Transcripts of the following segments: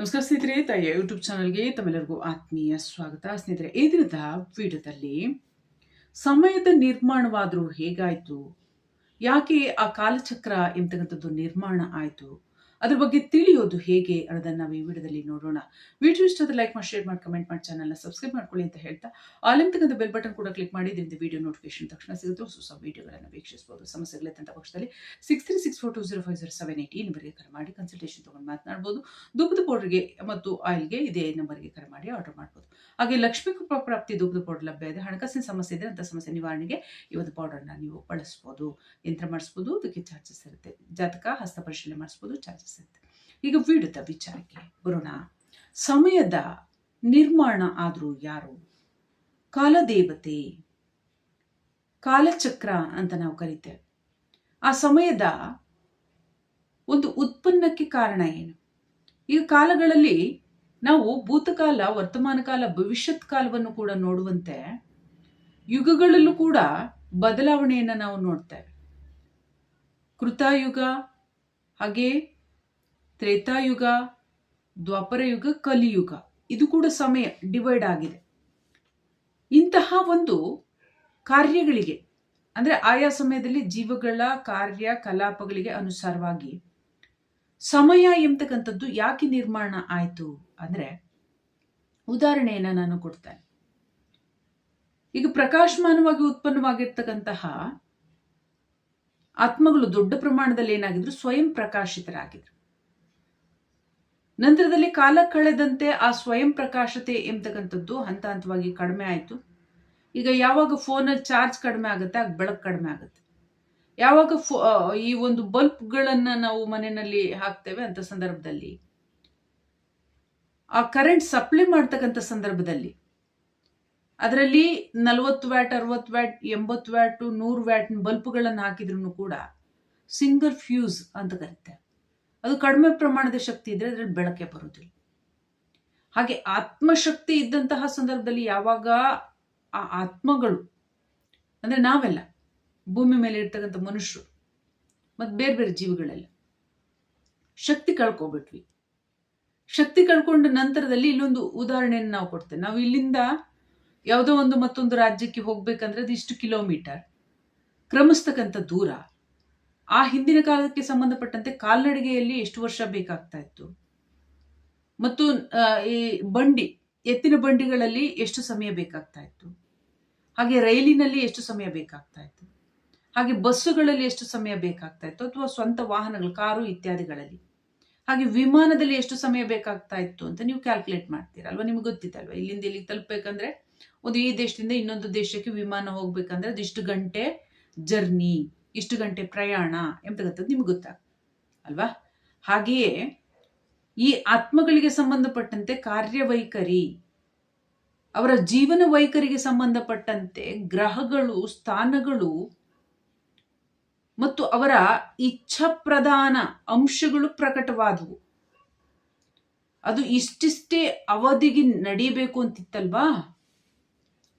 ನಮಸ್ಕಾರ ಸ್ನೇಹಿತರೆ, ತಾಯಿಯ ಯೂಟ್ಯೂಬ್ ಚಾನಲ್ಗೆ ತಮ್ಮೆಲ್ಲರಿಗೂ ಆತ್ಮೀಯ ಸ್ವಾಗತ. ಸ್ನೇಹಿತರೆ, ಈ ದಿನದ ವಿಡಿಯೋದಲ್ಲಿ ಸಮಯದ ನಿರ್ಮಾಣವಾದರೂ ಹೇಗಾಯಿತು? ಯಾಕೆ ಆ ಕಾಲಚಕ್ರ ಎಂತಕ್ಕಂಥದ್ದು ನಿರ್ಮಾಣ ಆಯಿತು? ಅದ್ರ ಬಗ್ಗೆ ತಿಳಿಯೋದು ಹೇಗೆ ಅನ್ನೋದನ್ನ ನಾವು ಈ ವಿಡಿಯೋದಲ್ಲಿ ನೋಡೋಣ. ವಿಡಿಯೋ ಇಷ್ಟದ ಲೈಕ್ ಮಾಡಿ ಶೇರ್ ಮಾಡಿ ಕಮೆಂಟ್ ಮಾಡಿ ಚಾನಲ್ನ ಸಬ್ಸ್ಕ್ರೈಬ್ ಮಾಡ್ಕೊಳ್ಳಿ ಅಂತ ಹೇಳ್ತಾ ಆಲಿಂತಕ್ಕಂಥ ಬೆಲ್ ಬಟನ್ ಕೂಡ ಕ್ಲಿಕ್ ಮಾಡಿ, ಇದರಿಂದ ವಿಡಿಯೋ ನೋಟಿಫಿಕೇಶನ್ ತಕ್ಷಣ ಸಿಗುತ್ತೆ. ಹೊಸ ವಿಡಿಯೋಗಳನ್ನು ವೀಕ್ಷಿಸಬಹುದು ಸಮಸ್ಯೆಗಳಿದ್ದಂಥ ಪಕ್ಷದಲ್ಲಿ six three six four two zero five zero seven eight ಈ ನಂಬರ್ಗೆ ಕರೆ ಮಾಡಿ ಕನ್ಸಲ್ಟೇಷನ್ ತೊಗೊಂಡು ಮಾತನಾಡ್ಬೋದು. ಧೂಪದ ಪೌಡರ್ಗೆ ಮತ್ತು ಆಯಿಲ್ಗೆ ಇದೇ ನಂಬರ್ಗೆ ಕರೆ ಮಾಡಿ ಆರ್ಡರ್ ಮಾಡ್ಬೋದು. ಹಾಗೆ ಲಕ್ಷ್ಮೀ ಕೃಪಾ ಪ್ರಾಪ್ತಿ ಧೂಪದ ಪೌಡರ್ ಲಭ್ಯ ಇದೆ ಹಣಕಾಸಿನ ಸಮಸ್ಯೆ ಇದೆ ಅಂತ ಸಮಸ್ಯೆ ನಿವಾರಣೆಗೆ ಈ ಒಂದು ಪೌಡರ್ನ ನೀವು ಬಳಸ್ಬೋದು. ಯಂತ್ರ ಮಾಡಿಸ್ಬೋದು. ಅದಕ್ಕೆ ಚಾರ್ಜಸ್ ಇರುತ್ತೆ. ಜಾತಕ, ಹಸ್ತ ಪರಿಶೀಲನೆ ಮಾಡಿಸ್ಬೋದು. ಚಾರ್ಜಸ್ ಇರುತ್ತೆ ಈಗ ವಿಡಿಯೋದ ವಿಚಾರಕ್ಕೆ ಬರೋಣ. ಸಮಯದ ನಿರ್ಮಾಣ ಆದರೂ ಯಾರು? ಕಾಲದೇವತೆ. ಕಾಲಚಕ್ರ ಅಂತ ನಾವು ಕರಿತೇವೆ. ಆ ಸಮಯದ ಒಂದು ಉತ್ಪನ್ನಕ್ಕೆ ಕಾರಣ ಏನು? ಈಗ ಕಾಲಗಳಲ್ಲಿ ನಾವು ಭೂತಕಾಲ, ವರ್ತಮಾನ ಕಾಲ, ಭವಿಷ್ಯತ್ ಕಾಲವನ್ನು ಕೂಡ ನೋಡುವಂತೆ ಯುಗಗಳಲ್ಲೂ ಕೂಡ ಬದಲಾವಣೆಯನ್ನು ನಾವು ನೋಡ್ತೇವೆ. ಕೃತಾಯುಗ, ಹಾಗೆ ತ್ರೇತಾಯುಗ ದ್ವಾಪರ ಯುಗ ಕಲಿಯುಗ. ಇದು ಕೂಡ ಸಮಯ ಡಿವೈಡ್ ಆಗಿದೆ. ಇಂತಹ ಒಂದು ಕಾರ್ಯಗಳಿಗೆ, ಅಂದರೆ ಆಯಾ ಸಮಯದಲ್ಲಿ ಜೀವಗಳ ಕಾರ್ಯ, ಕಲಾಪಗಳಿಗೆ ಅನುಸಾರವಾಗಿ ಸಮಯ ಎಂಬತಕ್ಕಂಥದ್ದು ಯಾಕೆ ನಿರ್ಮಾಣ ಆಯಿತು ಅಂದರೆ ಉದಾಹರಣೆಯನ್ನು ನಾನು ಕೊಡ್ತೇನೆ. ಈಗ ಪ್ರಕಾಶಮಾನವಾಗಿ ಉತ್ಪನ್ನವಾಗಿರ್ತಕ್ಕಂತಹ ಆತ್ಮಗಳು ದೊಡ್ಡ ಪ್ರಮಾಣದಲ್ಲಿ ಏನಾಗಿದ್ರು ಸ್ವಯಂ ಪ್ರಕಾಶಿತರಾಗಿದ್ರು. ನಂತರದಲ್ಲಿ ಕಾಲ ಕಳೆದಂತೆ ಆ ಸ್ವಯಂ ಪ್ರಕಾಶತೆ ಎಂಬತಕ್ಕಂಥದ್ದು ಹಂತ ಹಂತವಾಗಿ ಕಡಿಮೆ ಆಯಿತು. ಈಗ ಯಾವಾಗ ಫೋನಲ್ಲಿ ಚಾರ್ಜ್ ಕಡಿಮೆ ಆಗುತ್ತೆ, ಆಗ ಬೆಳಕು ಕಡಿಮೆ ಆಗುತ್ತೆ. ಯಾವಾಗ ಫೋ ಈ ಒಂದು ಬಲ್ಬ್ಗಳನ್ನು ನಾವು ಮನೆಯಲ್ಲಿ ಹಾಕ್ತೇವೆ ಅಂತ ಸಂದರ್ಭದಲ್ಲಿ, ಆ ಕರೆಂಟ್ ಸಪ್ಲೈ ಮಾಡ್ತಕ್ಕಂಥ ಸಂದರ್ಭದಲ್ಲಿ, ಅದರಲ್ಲಿ ನಲವತ್ತು ವ್ಯಾಟ್, ಅರವತ್ತು ವ್ಯಾಟ್, ಎಂಬತ್ತು ವ್ಯಾಟು, ನೂರು ವ್ಯಾಟ್ ಬಲ್ಬ್ಗಳನ್ನು ಹಾಕಿದ್ರು ಕೂಡ ಸಿಂಗಲ್ ಫ್ಯೂಸ್ ಅಂತ ಕರೀತಾರೆ ಅದು ಕಡಿಮೆ ಪ್ರಮಾಣದ ಶಕ್ತಿ ಇದ್ರೆ ಅದರಲ್ಲಿ ಬೆಳಕೆ ಬರುವುದಿಲ್ಲ ಹಾಗೆ ಆತ್ಮಶಕ್ತಿ ಇದ್ದಂತಹ ಸಂದರ್ಭದಲ್ಲಿ ಯಾವಾಗ ಆ ಆತ್ಮಗಳು, ಅಂದ್ರೆ ನಾವೆಲ್ಲ, ಭೂಮಿ ಮೇಲೆ ಇರ್ತಕ್ಕಂಥ ಮನುಷ್ಯರು, ಮತ್ತು ಬೇರೆ ಬೇರೆ ಜೀವಿಗಳೆಲ್ಲ, ಶಕ್ತಿ ಕಳ್ಕೊಬಿಟ್ವಿ. ಶಕ್ತಿ ಕಳ್ಕೊಂಡ ನಂತರದಲ್ಲಿ ಇಲ್ಲೊಂದು ಉದಾಹರಣೆಯನ್ನು ನಾವು ಕೊಡ್ತೇವೆ ನಾವು ಇಲ್ಲಿಂದ ಯಾವುದೋ ಒಂದು ಮತ್ತೊಂದು ರಾಜ್ಯಕ್ಕೆ ಹೋಗ್ಬೇಕಂದ್ರೆ ಅದು ಇಷ್ಟು ಕಿಲೋಮೀಟರ್. ಕ್ರಮಿಸ್ತಕ್ಕಂಥ ದೂರ. ಆ ಹಿಂದಿನ ಕಾಲಕ್ಕೆ ಸಂಬಂಧಪಟ್ಟಂತೆ ಕಾಲ್ನಡಿಗೆಯಲ್ಲಿ ಎಷ್ಟು ವರ್ಷ ಬೇಕಾಗ್ತಾ ಇತ್ತು? ಮತ್ತು ಈ ಬಂಡಿ, ಎತ್ತಿನ ಬಂಡಿಗಳಲ್ಲಿ ಎಷ್ಟು ಸಮಯ ಬೇಕಾಗ್ತಾ ಇತ್ತು? ಹಾಗೆ ರೈಲಿನಲ್ಲಿ ಎಷ್ಟು ಸಮಯ ಬೇಕಾಗ್ತಾ ಇತ್ತು? ಹಾಗೆ ಬಸ್ಸುಗಳಲ್ಲಿ ಎಷ್ಟು ಸಮಯ ಬೇಕಾಗ್ತಾ ಇತ್ತು? ಅಥವಾ ಸ್ವಂತ ವಾಹನಗಳು, ಕಾರು ಇತ್ಯಾದಿಗಳಲ್ಲಿ? ಹಾಗೆ ವಿಮಾನದಲ್ಲಿ ಎಷ್ಟು ಸಮಯ ಬೇಕಾಗ್ತಾ ಇತ್ತು ಅಂತ ನೀವು ಕ್ಯಾಲ್ಕುಲೇಟ್ ಮಾಡ್ತೀರ? ಅಲ್ವಾ? ನಿಮ್ಗೆ ಗೊತ್ತಿತ್ತಲ್ವಾ ಇಲ್ಲಿಂದ ಇಲ್ಲಿಗೆ ತಲುಪಬೇಕಂದ್ರೆ ಒಂದು ಈ ದೇಶದಿಂದ ಇನ್ನೊಂದು ದೇಶಕ್ಕೆ ವಿಮಾನ ಹೋಗ್ಬೇಕಂದ್ರೆ ಇಷ್ಟು ಗಂಟೆ ಜರ್ನಿ. ಇಷ್ಟು ಗಂಟೆ ಪ್ರಯಾಣ ಎಂಬತಕ್ಕಂಥದ್ದು ನಿಮ್ಗೆ ಗೊತ್ತಾಗ ಅಲ್ವಾ? ಹಾಗೆಯೇ ಈ ಆತ್ಮಗಳಿಗೆ ಸಂಬಂಧಪಟ್ಟಂತೆ ಕಾರ್ಯವೈಖರಿ, ಅವರ ಜೀವನ ವೈಖರಿಗೆ ಸಂಬಂಧಪಟ್ಟಂತೆ ಗ್ರಹಗಳು, ಸ್ಥಾನಗಳು ಮತ್ತು ಅವರ ಇಚ್ಛಾಪ್ರಧಾನ ಅಂಶಗಳು ಪ್ರಕಟವಾದವು. ಅದು ಇಷ್ಟಿಷ್ಟೇ ಅವಧಿಗೆ ನಡೀಬೇಕು ಅಂತಿತ್ತಲ್ವಾ?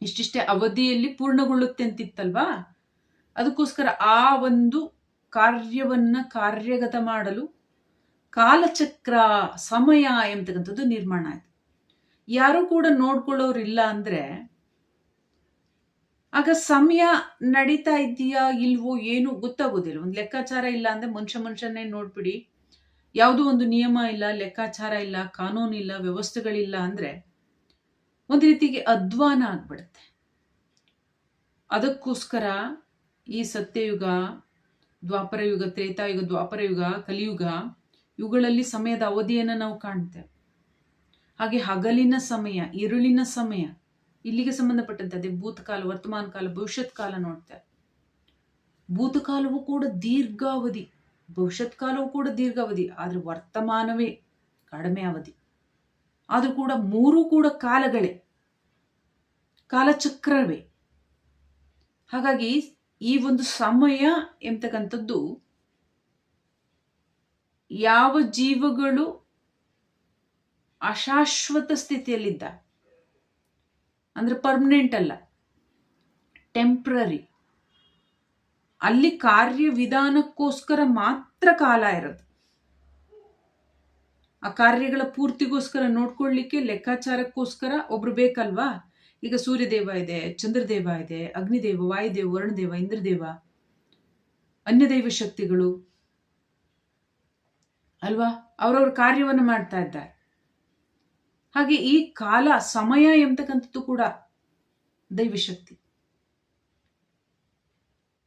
ಇಷ್ಟಿಷ್ಟೇ ಅವಧಿಯಲ್ಲಿ ಪೂರ್ಣಗೊಳ್ಳುತ್ತೆ ಅಂತಿತ್ತಲ್ವಾ? ಅದಕ್ಕೋಸ್ಕರ ಆ ಒಂದು ಕಾರ್ಯವನ್ನ ಕಾರ್ಯಗತ ಮಾಡಲು ಕಾಲಚಕ್ರ ಸಮಯ ಎಂಬತಕ್ಕಂಥದ್ದು ನಿರ್ಮಾಣ ಆಯ್ತು. ಯಾರು ಕೂಡ ನೋಡ್ಕೊಳ್ಳೋರಿಲ್ಲ ಅಂದ್ರೆ, ಆಗ ಸಮಯ ನಡೀತಾ ಇದೆಯಾ ಇಲ್ವೋ ಏನು ಗೊತ್ತಾಗೋದಿಲ್ಲ. ಒಂದು ಲೆಕ್ಕಾಚಾರ ಇಲ್ಲ ಅಂದ್ರೆ ಮನುಷ್ಯ ಮನುಷ್ಯನೇ ನೋಡ್ಬಿಡಿ. ಯಾವುದೋ ಒಂದು ನಿಯಮ ಇಲ್ಲ, ಲೆಕ್ಕಾಚಾರ ಇಲ್ಲ, ಕಾನೂನು ಇಲ್ಲ, ವ್ಯವಸ್ಥೆಗಳಿಲ್ಲ ಅಂದ್ರೆ ಒಂದು ರೀತಿಗೆ ಅಧ್ವಾನ ಆಗ್ಬಿಡುತ್ತೆ. ಅದಕ್ಕೋಸ್ಕರ ಈ ಸತ್ಯಯುಗ, ದ್ವಾಪರಯುಗ, ತ್ರೇತಾಯುಗ, ದ್ವಾಪರಯುಗ, ಕಲಿಯುಗ, ಇವುಗಳಲ್ಲಿ ಸಮಯದ ಅವಧಿಯನ್ನು ನಾವು ಕಾಣ್ತೇವೆ. ಹಾಗೆ ಹಗಲಿನ ಸಮಯ, ಇರುಳಿನ ಸಮಯ, ಇಲ್ಲಿಗೆ ಸಂಬಂಧಪಟ್ಟಂತೆ ಭೂತಕಾಲ, ವರ್ತಮಾನ ಕಾಲ, ಭವಿಷ್ಯತ್ ಕಾಲ ನೋಡ್ತೇವೆ. ಭೂತಕಾಲವೂ ಕೂಡ ದೀರ್ಘಾವಧಿ, ಭವಿಷ್ಯತ್ ಕಾಲವೂ ಕೂಡ ದೀರ್ಘಾವಧಿ, ಆದರೆ ವರ್ತಮಾನವೇ ಕಡಿಮೆ ಅವಧಿ. ಆದರೂ ಕೂಡ ಮೂರು ಕೂಡ ಕಾಲಗಳೇ, ಕಾಲಚಕ್ರವೇ. ಹಾಗಾಗಿ ಈ ಒಂದು ಸಮಯ ಎಂತಕ್ಕಂಥದ್ದು? ಯಾವ ಜೀವಗಳು ಅಶಾಶ್ವತ ಸ್ಥಿತಿಯಲ್ಲಿದ್ದ? ಅಂದ್ರೆ ಪರ್ಮನೆಂಟ್ ಅಲ್ಲ ಟೆಂಪ್ರರಿ ಅಲ್ಲಿ ಕಾರ್ಯವಿಧಾನಕ್ಕೋಸ್ಕರ ಮಾತ್ರ ಕಾಲ ಇರೋದು. ಆ ಕಾರ್ಯಗಳ ಪೂರ್ತಿಗೋಸ್ಕರ ನೋಡ್ಕೊಳ್ಳಿಕ್ಕೆ, ಲೆಕ್ಕಾಚಾರಕ್ಕೋಸ್ಕರ ಒಬ್ರು ಬೇಕಲ್ವಾ? ಈಗ ಸೂರ್ಯದೇವ ಇದೆ, ಚಂದ್ರದೇವ ಇದೆ, ಅಗ್ನಿದೇವ, ವಾಯುದೇವ, ವರುಣದೇವ, ಇಂದ್ರದೇವ, ಅನ್ಯದೈವ ಶಕ್ತಿಗಳು. ಅಲ್ವಾ? ಅವರವ್ರ ಕಾರ್ಯವನ್ನು ಮಾಡ್ತಾ ಇದ್ದಾರೆ. ಹಾಗೆ ಈ ಕಾಲ, ಸಮಯ ಎಂಬತಕ್ಕಂಥದ್ದು ಕೂಡ ದೈವಶಕ್ತಿ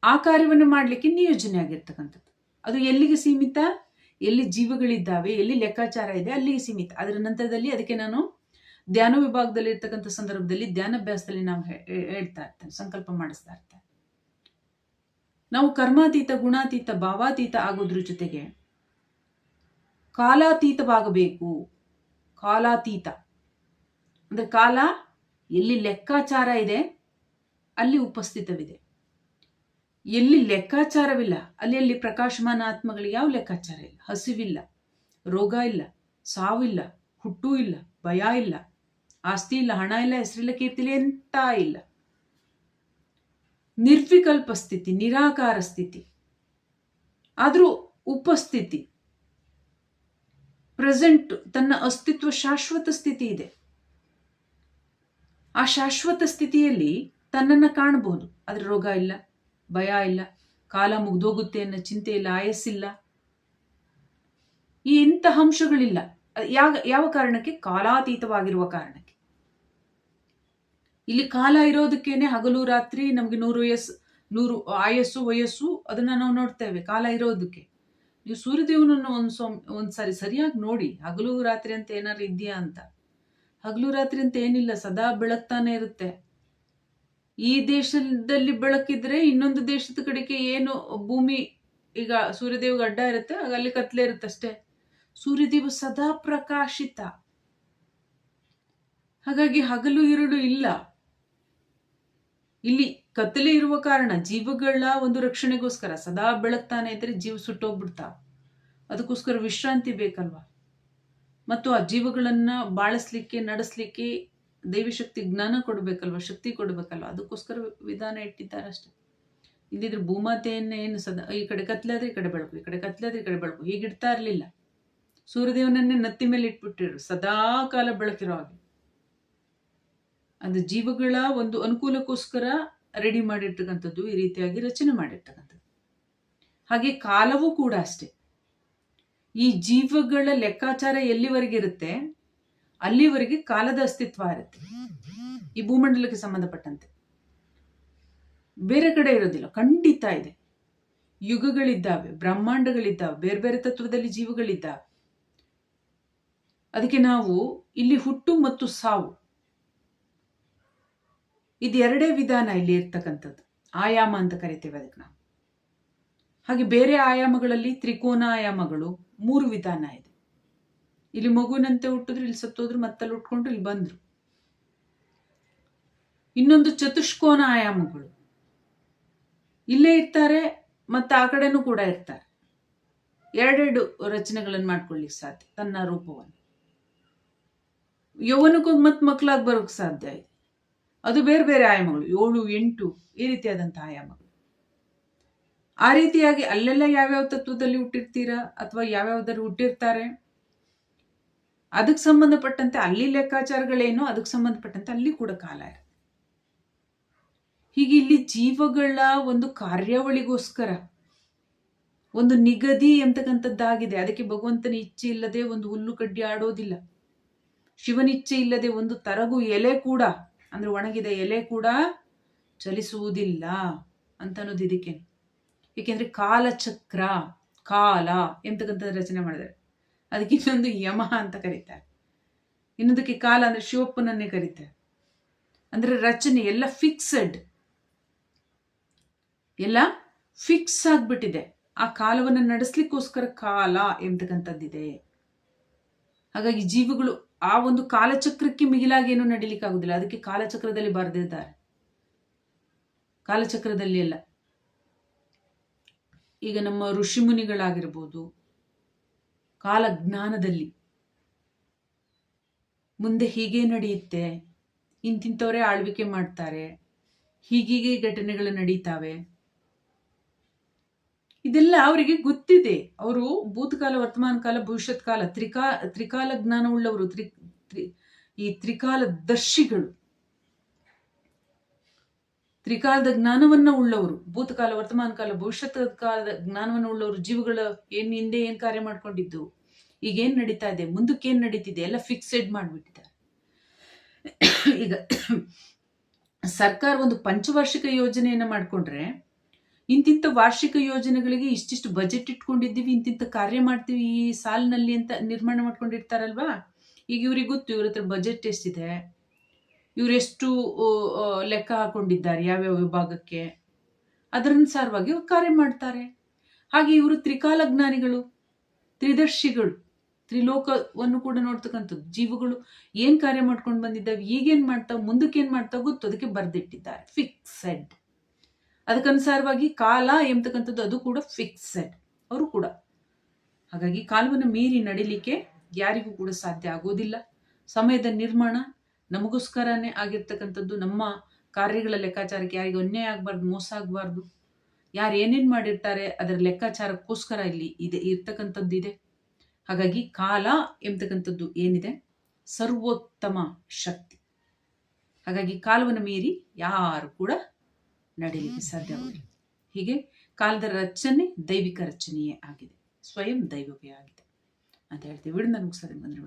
ಆ ಕಾರ್ಯವನ್ನು ಮಾಡಲಿಕ್ಕೆ ನಿಯೋಜನೆ ಆಗಿರ್ತಕ್ಕಂಥದ್ದು. ಅದು ಎಲ್ಲಿಗೆ ಸೀಮಿತ? ಎಲ್ಲಿ ಜೀವಗಳಿದ್ದಾವೆ, ಎಲ್ಲಿ ಲೆಕ್ಕಾಚಾರ ಇದೆ, ಅಲ್ಲಿಗೆ ಸೀಮಿತ. ಅದರ ನಂತರದಲ್ಲಿ ಅದಕ್ಕೆ ನಾನು ಧ್ಯಾನ ವಿಭಾಗದಲ್ಲಿ ಇರ್ತಕ್ಕಂಥ ಸಂದರ್ಭದಲ್ಲಿ ಧ್ಯಾನಾಭ್ಯಾಸದಲ್ಲಿ ನಾವು ಹೇಳ್ತಾ ಇರ್ತೇವೆ, ಸಂಕಲ್ಪ ಮಾಡಿಸ್ತಾ ಇರ್ತೇವೆ. ನಾವು ಕರ್ಮಾತೀತ, ಗುಣಾತೀತ, ಭಾವಾತೀತ ಆಗೋದ್ರ ಜೊತೆಗೆ ಕಾಲಾತೀತವಾಗಬೇಕು. ಕಾಲಾತೀತ. ಅಂದ್ರೆ ಕಾಲ ಎಲ್ಲಿ ಲೆಕ್ಕಾಚಾರ ಇದೆ, ಅಲ್ಲಿ ಉಪಸ್ಥಿತವಿದೆ. ಎಲ್ಲಿ ಲೆಕ್ಕಾಚಾರವಿಲ್ಲ, ಅಲ್ಲಿ ಅಲ್ಲಿ ಪ್ರಕಾಶಮಾನ ಆತ್ಮಗಳಿಗೆ ಯಾವ ಲೆಕ್ಕಾಚಾರ ಇಲ್ಲ? ಹಸಿವಿಲ್ಲ, ರೋಗ ಇಲ್ಲ ಸಾವಿಲ್ಲ ಹುಟ್ಟೂ ಇಲ್ಲ, ಭಯ ಇಲ್ಲ. ಆಸ್ತಿ ಇಲ್ಲ, ಹಣ ಇಲ್ಲ, ಹೆಸರಿಲ್ಲ ಕೀರ್ತಿಲಿ ಎಂತ ಇಲ್ಲ. ನಿರ್ವಿಕಲ್ಪ ಸ್ಥಿತಿ, ನಿರಾಕಾರ ಸ್ಥಿತಿ. ಆದರೂ ಉಪಸ್ಥಿತಿ. ಪ್ರೆಸೆಂಟ್ ತನ್ನ ಅಸ್ತಿತ್ವ ಶಾಶ್ವತ ಸ್ಥಿತಿ ಇದೆ. ಆ ಶಾಶ್ವತ ಸ್ಥಿತಿಯಲ್ಲಿ ತನ್ನನ್ನು ಕಾಣಬಹುದು. ಅದರ ರೋಗ ಇಲ್ಲ, ಭಯ ಇಲ್ಲ, ಕಾಲ ಮುಗ್ದೋಗುತ್ತೆ ಅನ್ನೋ ಚಿಂತೆ ಇಲ್ಲ ಆಯಸ್ಸಿಲ್ಲ. ಈ ಇಂಥ ಅಂಶಗಳಿಲ್ಲ. ಯಾವ ಯಾವ ಕಾರಣಕ್ಕೆ? ಕಾಲಾತೀತವಾಗಿರುವ ಕಾರಣಕ್ಕೆ ಇಲ್ಲಿ ಕಾಲ ಇರೋದಕ್ಕೇನೆ ಹಗಲು, ರಾತ್ರಿ ನಮಗೆ ನೂರು ವಯಸ್ಸು, ನೂರು ಆಯಸ್ಸು, ವಯಸ್ಸು ಅದನ್ನ ನಾವು ನೋಡ್ತೇವೆ, ಕಾಲ ಇರೋದಕ್ಕೆ. ನೀವು ಸೂರ್ಯದೇವನನ್ನು ಒಂದು ಸೊಮ್ ಒಂದ್ಸಾರಿ ಸರಿಯಾಗಿ ನೋಡಿ, ಹಗಲು, ರಾತ್ರಿ ಅಂತ ಏನಾರು ಇದೆಯಾ ಅಂತ. ಹಗಲು, ರಾತ್ರಿ ಅಂತ ಏನಿಲ್ಲ, ಸದಾ ಬೆಳಗ್ತಾನೆ ಇರುತ್ತೆ. ಈ ದೇಶದಲ್ಲಿ ಬೆಳಕಿದ್ರೆ ಇನ್ನೊಂದು ದೇಶದ ಕಡೆಗೆ ಏನು ಭೂಮಿ, ಈಗ ಸೂರ್ಯದೇವ್ ಅಡ್ಡ ಇರುತ್ತೆ ಅಲ್ಲಿ ಕತ್ಲೆ ಇರುತ್ತೆ ಅಷ್ಟೇ. ಸೂರ್ಯದೇವ ಸದಾ ಪ್ರಕಾಶಿತ. ಹಾಗಾಗಿ ಹಗಲು, ಇರುಳು ಇಲ್ಲ. ಇಲ್ಲಿ ಕತ್ತಲೆ ಇರುವ ಕಾರಣ ಜೀವಗಳ ಒಂದು ರಕ್ಷಣೆಗೋಸ್ಕರ ಸದಾ ಬೆಳಗ್ತಾನೆ ಇದ್ರೆ ಜೀವ ಸುಟ್ಟೋಗ್ಬಿಡ್ತಾ. ಅದಕ್ಕೋಸ್ಕರ ವಿಶ್ರಾಂತಿ ಬೇಕಲ್ವಾ? ಮತ್ತು ಆ ಜೀವಗಳನ್ನ ಬಾಳಿಸ್ಲಿಕ್ಕೆ, ನಡೆಸ್ಲಿಕ್ಕೆ ದೈವಶಕ್ತಿ ಜ್ಞಾನ ಕೊಡಬೇಕಲ್ವ? ಶಕ್ತಿ ಕೊಡಬೇಕಲ್ವ? ಅದಕ್ಕೋಸ್ಕರ ವಿಧಾನ ಇಟ್ಟಿದ್ದಾರೆ ಅಷ್ಟೇ. ಇಲ್ಲಿದ್ರೆ ಭೂಮಾತೆಯನ್ನೇ ಏನು ಸದಾ, ಈ ಕಡೆ ಕತ್ಲಾದ್ರೆ ಈ ಕಡೆ ಬೆಳಕು, ಈ ಕಡೆ ಕತ್ಲಾದ್ರೆ ಈ ಕಡೆ ಬೆಳಕು. ಹೀಗಿಡ್ತಾ ಇರಲಿಲ್ಲ. ಸೂರ್ಯದೇವನನ್ನೇ ನತ್ತಿ ಮೇಲೆ ಇಟ್ಬಿಟ್ಟಿರು ಸದಾ ಕಾಲ ಬೆಳಕಿರೋ ಹಾಗೆ. ಅದು ಜೀವಗಳ ಒಂದು ಅನುಕೂಲಕ್ಕೋಸ್ಕರ ರೆಡಿ ಮಾಡಿರ್ತಕ್ಕಂಥದ್ದು ಈ ರೀತಿಯಾಗಿ ರಚನೆ ಮಾಡಿರ್ತಕ್ಕಂಥದ್ದು. ಹಾಗೆ ಕಾಲವೂ ಕೂಡ ಅಷ್ಟೇ. ಈ ಜೀವಗಳ ಲೆಕ್ಕಾಚಾರ ಎಲ್ಲಿವರೆಗೆ ಇರುತ್ತೆ? ಅಲ್ಲಿವರೆಗೆ ಕಾಲದ ಅಸ್ತಿತ್ವ ಇರುತ್ತೆ. ಈ ಭೂಮಂಡಲಕ್ಕೆ ಸಂಬಂಧಪಟ್ಟಂತೆ. ಬೇರೆ ಕಡೆ ಇರೋದಿಲ್ಲ, ಖಂಡಿತ ಇದೆ. ಯುಗಗಳಿದ್ದಾವೆ, ಬ್ರಹ್ಮಾಂಡಗಳಿದ್ದಾವೆ, ಬೇರೆ ಬೇರೆ ತತ್ವದಲ್ಲಿ ಜೀವಗಳಿದ್ದಾವೆ. ಅದಕ್ಕೆ ನಾವು ಇಲ್ಲಿ ಹುಟ್ಟು ಮತ್ತು ಸಾವು ಇದು ಎರಡೇ ವಿಧಾನ ಇಲ್ಲಿ ಇರ್ತಕ್ಕಂಥದ್ದು. ಆಯಾಮ ಅಂತ ಕರಿತೇವೆ ಅದಕ್ಕೆ ನಾವು. ಹಾಗೆ ಬೇರೆ ಆಯಾಮಗಳಲ್ಲಿ ತ್ರಿಕೋನ ಆಯಾಮಗಳು ಮೂರು ವಿಧಾನ ಇದೆ. ಇಲ್ಲಿ ಮಗುವಿನಂತೆ ಹುಟ್ಟಿದ್ರು, ಇಲ್ಲಿ ಸತ್ತೋದ್ರು, ಮತ್ತಲ್ಲಿ ಉಟ್ಕೊಂಡ್ರು ಇಲ್ಲಿ ಬಂದ್ರು. ಇನ್ನೊಂದು ಚತುಷ್ಕೋನ ಆಯಾಮಗಳು ಇಲ್ಲೇ ಇರ್ತಾರೆ, ಮತ್ತೆ ಆ ಕಡೆನೂ ಕೂಡ ಇರ್ತಾರೆ. ಎರಡೆರಡು ರಚನೆಗಳನ್ನು ಮಾಡ್ಕೊಳ್ಳಿಕ್ಕೆ ಸಾಧ್ಯ, ತನ್ನ ರೂಪವನ್ನು. ಯೌವನಕ್ಕೂ ಮತ್ತೆ ಮಕ್ಕಳಾಗಿ ಬರೋಕ್ಕೆ ಸಾಧ್ಯ ಇದೆ. ಅದು ಬೇರೆ ಬೇರೆ ಆಯಾಮಗಳು, ಏಳು, ಎಂಟು, ಈ ರೀತಿಯಾದಂತಹ ಆಯಾಮಗಳು. ಆ ರೀತಿಯಾಗಿ ಅಲ್ಲೆಲ್ಲ ಯಾವ್ಯಾವ ತತ್ವದಲ್ಲಿ ಹುಟ್ಟಿರ್ತೀರಾ ಅಥವಾ ಯಾವ್ಯಾವ್ದಾದ್ರು ಹುಟ್ಟಿರ್ತಾರೆ? ಅದಕ್ಕೆ ಸಂಬಂಧಪಟ್ಟಂತೆ ಅಲ್ಲಿ ಲೆಕ್ಕಾಚಾರಗಳೇನು, ಅದಕ್ಕೆ ಸಂಬಂಧಪಟ್ಟಂತೆ ಅಲ್ಲಿ ಕೂಡ ಕಾಲ ಇರುತ್ತೆ ಹೀಗೆ ಇಲ್ಲಿ ಜೀವಗಳ ಒಂದು ಕಾರ್ಯಾವಳಿಗೋಸ್ಕರ, ಒಂದು ನಿಗದಿ ಎಂತಕ್ಕಂಥದ್ದಾಗಿದೆ. ಅದಕ್ಕೆ ಭಗವಂತನ ಇಚ್ಛೆ ಇಲ್ಲದೆ ಒಂದು ಹುಲ್ಲು ಕಡ್ಡಿ ಆಡೋದಿಲ್ಲ. ಶಿವನಿಚ್ಛೆ ಇಲ್ಲದೆ ಒಂದು ತರಗು ಎಲೆ ಕೂಡ ಅಂದ್ರೆ ಒಣಗಿದ ಎಲೆ ಕೂಡ ಚಲಿಸುವುದಿಲ್ಲ ಅಂತ ಅನ್ನೋದು ಇದಕ್ಕೆ. ಏಕೆಂದ್ರೆ ಕಾಲಚಕ್ರ, ಕಾಲ ಎಂತಕ್ಕಂಥ ರಚನೆ ಮಾಡಿದ್ದಾರೆ. ಅದಕ್ಕೆ ಇನ್ನೊಂದು ಯಮ ಅಂತ ಕರೀತಾರೆ. ಇನ್ನೊಂದಕ್ಕೆ ಕಾಲ ಅಂದ್ರೆ ಶಿವಪ್ಪನನ್ನೇ ಕರೀತಾರೆ. ಅಂದ್ರೆ ರಚನೆ ಎಲ್ಲ ಫಿಕ್ಸಡ್ ಎಲ್ಲ ಫಿಕ್ಸ್ ಆಗಿಬಿಟ್ಟಿದೆ. ಆ ಕಾಲವನ್ನು ನಡೆಸ್ಲಿಕ್ಕೋಸ್ಕರ ಕಾಲ ಎಂತಕ್ಕಂಥದ್ದಿದೆ. ಹಾಗಾಗಿ ಜೀವಿಗಳು ಆ ಒಂದು ಕಾಲಚಕ್ರಕ್ಕೆ ಮಿಗಿಲಾಗಿ ಏನು ನಡಿಲಿಕ್ಕಾಗೋದಿಲ್ಲ. ಅದಕ್ಕೆ ಕಾಲಚಕ್ರದಲ್ಲಿ ಬರೆದಿದ್ದಾರೆ ಕಾಲಚಕ್ರದಲ್ಲಿ ಅಲ್ಲ. ಈಗ ನಮ್ಮ ಋಷಿಮುನಿಗಳಾಗಿರ್ಬೋದು, ಕಾಲಜ್ಞಾನದಲ್ಲಿ ಮುಂದೆ ಹೀಗೆ ನಡೆಯುತ್ತೆ, ಇಂತಿಂಥವರೇ ಆಳ್ವಿಕೆ ಮಾಡ್ತಾರೆ, ಹೀಗೀಗೆ ಘಟನೆಗಳು ನಡೀತಾವೆ. ಇದೆಲ್ಲ ಅವರಿಗೆ ಗೊತ್ತಿದೆ. ಅವರು ಭೂತಕಾಲ, ವರ್ತಮಾನ ಕಾಲ, ಭವಿಷ್ಯತ್ ಕಾಲ, ತ್ರಿಕಾ, ತ್ರಿಕಾಲ ಜ್ಞಾನವುಳ್ಳವರು, ತ್ರಿ ಈ ತ್ರಿಕಾಲ ದರ್ಶಿಗಳು ತ್ರಿಕಾಲದ ಜ್ಞಾನವನ್ನ ಉಳ್ಳವರು, ಭೂತಕಾಲ, ವರ್ತಮಾನ ಕಾಲ, ಭವಿಷ್ಯತ್ ಕಾಲದ ಜ್ಞಾನವನ್ನು ಉಳ್ಳವರು, ಜೀವಗಳ ಏನ್ ಹಿಂದೆ ಏನ್ ಕಾರ್ಯ ಮಾಡ್ಕೊಂಡಿದ್ದು ಈಗ ಏನ್ ನಡೀತಾ ಇದೆ ಮುಂದಕ್ಕೆ ಏನ್ ನಡೀತಿದೆ, ಎಲ್ಲ ಫಿಕ್ಸೆಡ್ ಮಾಡಿಬಿಟ್ಟಿದ್ದಾರೆ. ಈಗ ಸರ್ಕಾರ ಒಂದು ಪಂಚವಾರ್ಷಿಕ ಯೋಜನೆಯನ್ನ ಮಾಡ್ಕೊಂಡ್ರೆ ಇಂತಿಂಥ ವಾರ್ಷಿಕ ಯೋಜನೆಗಳಿಗೆ ಇಷ್ಟಿಷ್ಟು ಬಜೆಟ್ ಇಟ್ಕೊಂಡಿದ್ದೀವಿ ಇಂತಿಂಥ ಕಾರ್ಯ ಮಾಡ್ತೀವಿ, ಈ ಸಾಲಿನಲ್ಲಿ ಅಂತ ನಿರ್ಮಾಣ ಮಾಡ್ಕೊಂಡಿರ್ತಾರಲ್ವಾ? ಈಗ ಇವ್ರಿಗೆ ಗೊತ್ತು, ಇವ್ರ ಹತ್ರ ಬಜೆಟ್ ಎಷ್ಟಿದೆ? ಇವರೆಷ್ಟು ಲೆಕ್ಕ ಹಾಕೊಂಡಿದ್ದಾರೆ ಯಾವ್ಯಾವ ವಿಭಾಗಕ್ಕೆ? ಅದರನುಸಾರವಾಗಿ ಅವ್ರು ಕಾರ್ಯ ಮಾಡ್ತಾರೆ. ಹಾಗೆ ಇವರು ತ್ರಿಕಾಲ ಜ್ಞಾನಿಗಳು, ತ್ರಿದರ್ಶಿಗಳು, ತ್ರಿಲೋಕವನ್ನು ಕೂಡ ನೋಡ್ತಕ್ಕಂಥದ್ದು. ಜೀವಗಳು ಏನು ಕಾರ್ಯ ಮಾಡ್ಕೊಂಡು ಬಂದಿದ್ದಾವೆ, ಈಗೇನು ಮಾಡ್ತಾವೆ ಮುಂದಕ್ಕೆ ಏನು ಮಾಡ್ತಾವೆ ಗೊತ್ತು, ಅದಕ್ಕೆ ಬರ್ದಿಟ್ಟಿದ್ದಾರೆ. ಫಿಕ್ಸೆಡ್ ಅದಕ್ಕನುಸಾರವಾಗಿ ಕಾಲ ಎಂಬತಕ್ಕಂಥದ್ದು ಅದು ಕೂಡ ಫಿಕ್ಸೆಡ್ ಅವರು ಕೂಡ. ಹಾಗಾಗಿ ಕಾಲವನ್ನು ಮೀರಿ ನಡಿಲಿಕ್ಕೆ ಯಾರಿಗೂ ಕೂಡ ಸಾಧ್ಯ ಆಗೋದಿಲ್ಲ. ಸಮಯದ ನಿರ್ಮಾಣ ನಮಗೋಸ್ಕರನೇ ಆಗಿರ್ತಕ್ಕಂಥದ್ದು, ನಮ್ಮ ಕಾರ್ಯಗಳ ಲೆಕ್ಕಾಚಾರಕ್ಕೆ ಯಾರಿಗೂ ಅನ್ಯಾಯ ಆಗಬಾರ್ದು, ಮೋಸ ಆಗಬಾರ್ದು. ಯಾರು ಏನೇನು ಮಾಡಿರ್ತಾರೆ, ಅದರ ಲೆಕ್ಕಾಚಾರಕ್ಕೋಸ್ಕರ ಇಲ್ಲಿ ಇದೆ ಇರ್ತಕ್ಕಂಥದ್ದು ಇದೆ ಹಾಗಾಗಿ ಕಾಲ ಎಂಬತಕ್ಕಂಥದ್ದು ಏನಿದೆ? ಸರ್ವೋತ್ತಮ ಶಕ್ತಿ. ಹಾಗಾಗಿ ಕಾಲವನ್ನು ಮೀರಿ ಯಾರು ಕೂಡ ನಡೀಲಿಕ್ಕೆ ಸಾಧ್ಯವಿಲ್ಲ ಹೀಗೆ ಕಾಲದ ರಚನೆ ದೈವಿಕ ರಚನೆಯೇ ಆಗಿದೆ. ಸ್ವಯಂ ದೈವವೇ ಆಗಿದೆ. ಅಂತ ಹೇಳ್ತೀವಿ. ವಿಡಿನ ಸರಿ ಬಂದ್ರೆ